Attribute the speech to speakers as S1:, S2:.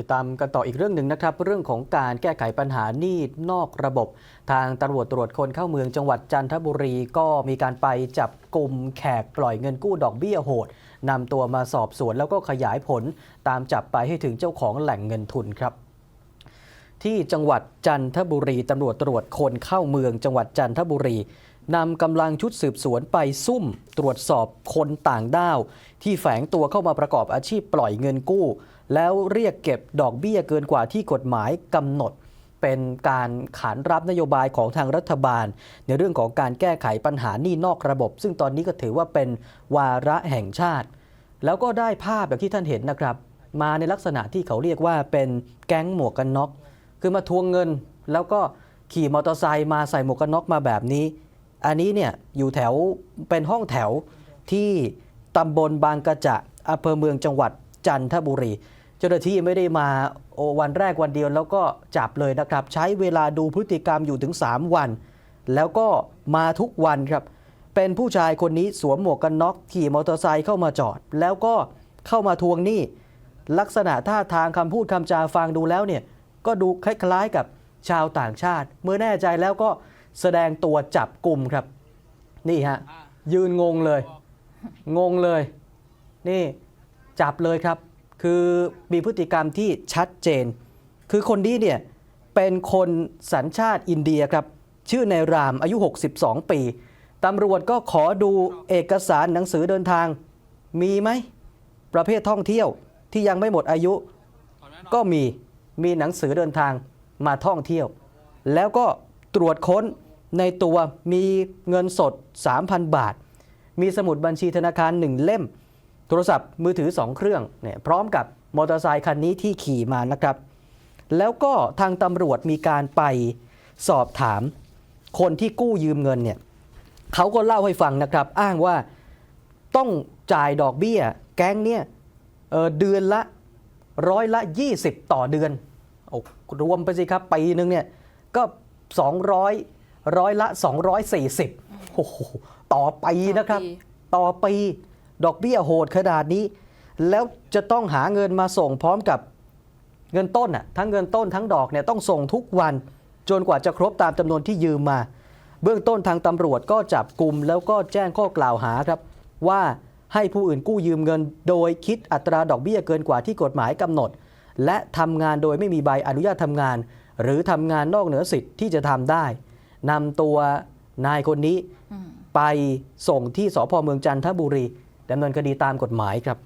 S1: ติดตามกันต่ออีกเรื่องหนึ่งนะครับ เรื่องของการแก้ไขปัญหาหนี้นอกระบบ ทางตำรวจตรวจคนเข้าเมืองจังหวัดจันทบุรีก็มีการไปจับกลุ่มแขกปล่อยเงินกู้ดอกเบี้ยโหดนำตัวมาสอบสวนแล้วก็ขยายผล ตามจับไปให้ถึงเจ้าของแหล่งเงินทุนครับ ที่จังหวัดจันทบุรีตำรวจตรวจคนเข้าเมืองจังหวัดจันทบุรี นำกำลังชุดสืบสวนไปซุ่มตรวจสอบคนต่างด้าว ที่แฝงตัวเข้ามาประกอบอาชีพปล่อยเงินกู้ แล้วเรียกเก็บดอกเบี้ยเกินกว่าที่กฎหมายกำหนด เป็นการขานรับนโยบายของทางรัฐบาล ในเรื่องของการแก้ไขปัญหาหนี้นอกระบบ ซึ่งตอนนี้ก็ถือว่าเป็นวาระแห่งชาติ แล้วก็ได้ภาพแบบที่ท่านเห็นนะครับ มาในลักษณะที่เขาเรียกว่าเป็นแก๊งหมวกกันน็อกคือมาทวงเงินแล้วก็ขี่มอเตอร์ไซค์มาใส่หมวกกันน็อกมาแบบนี้ อันนี้เนี่ยอยู่แถวเป็นห้องแถวที่ตำบลบางกระจะอำเภอเมืองจังหวัดจันทบุรี เจ้าหน้าที่ไม่ได้มาโอวันแรกวันเดียวแล้วก็จับเลยนะครับ ใช้เวลาดูพฤติกรรมอยู่ถึง 3 วัน แล้วก็มาทุกวันครับ เป็นผู้ชายคนนี้สวมหมวกกันน็อกขี่มอเตอร์ไซค์เข้ามาจอด แล้วก็เข้ามาทวงหนี้ลักษณะท่าทางคำพูดคำจาฟังดูแล้วเนี่ยก็ดูคล้ายๆกับชาวต่างชาติ เมื่อแน่ใจแล้วก็ แสดงตัวจับกลุ่มครับ นี่ฮะยืนงงเลย งงเลย นี่จับเลยครับ คือมีพฤติกรรมที่ชัดเจน คือคนนี้เนี่ยเป็นคนสัญชาติอินเดียครับ ชื่อในรามอายุ 62 ปีตำรวจก็ขอดูเอกสารหนังสือเดินทาง มีไหม ประเภทท่องเที่ยวที่ยังไม่หมดอายุ ก็มีมีหนังสือเดินทางมาท่องเที่ยว แล้วก็ ตรวจค้นในตัวมีเงินสด 3,000 บาท มีสมุดบัญชีธนาคาร 1 เล่ม โทรศัพท์มือถือ 2 เครื่องเนี่ยพร้อมกับมอเตอร์ไซคันนี้ที่ขี่มานะครับ แล้วก็ทางตำรวจมีการไปสอบถามคนที่กู้ยืมเงินเนี่ยเขาก็เล่าให้ฟังนะครับ อ้างว่าต้องจ่ายดอกเบี้ย แก๊งเนี่ยเเดือนละร้อยละ 20 ต่อเดือนโอ้รวมไปสิครับปีนึงเนี่ยก็ 200 ร้อยละ 240โอ้โหต่อปีนะครับ ต่อปีดอกเบี้ยโหดขนาดนี้ แล้วจะต้องหาเงินมาส่งพร้อมกับเงินต้นน่ะทั้งเงินต้นทั้งดอกเนี่ยต้องส่งทุกวัน จนกว่าจะครบตามจำนวนที่ยืมมา เบื้องต้นทางตำรวจก็จับกลุ่มแล้วก็แจ้งข้อกล่าวหาครับ ว่าให้ผู้อื่นกู้ยืมเงิน โดยคิดอัตราดอกเบี้ยเกินกว่าที่กฎหมายกำหนด และทำงานโดยไม่มีใบอนุญาตทำงาน หรือทำงานนอกเหนือสิทธิ์ที่จะทำได้นำตัวนายคนนี้
S2: อืม
S1: ไปส่งที่สพเมืองจันทบุรีดำเนินคดีตามกฎหมายครับ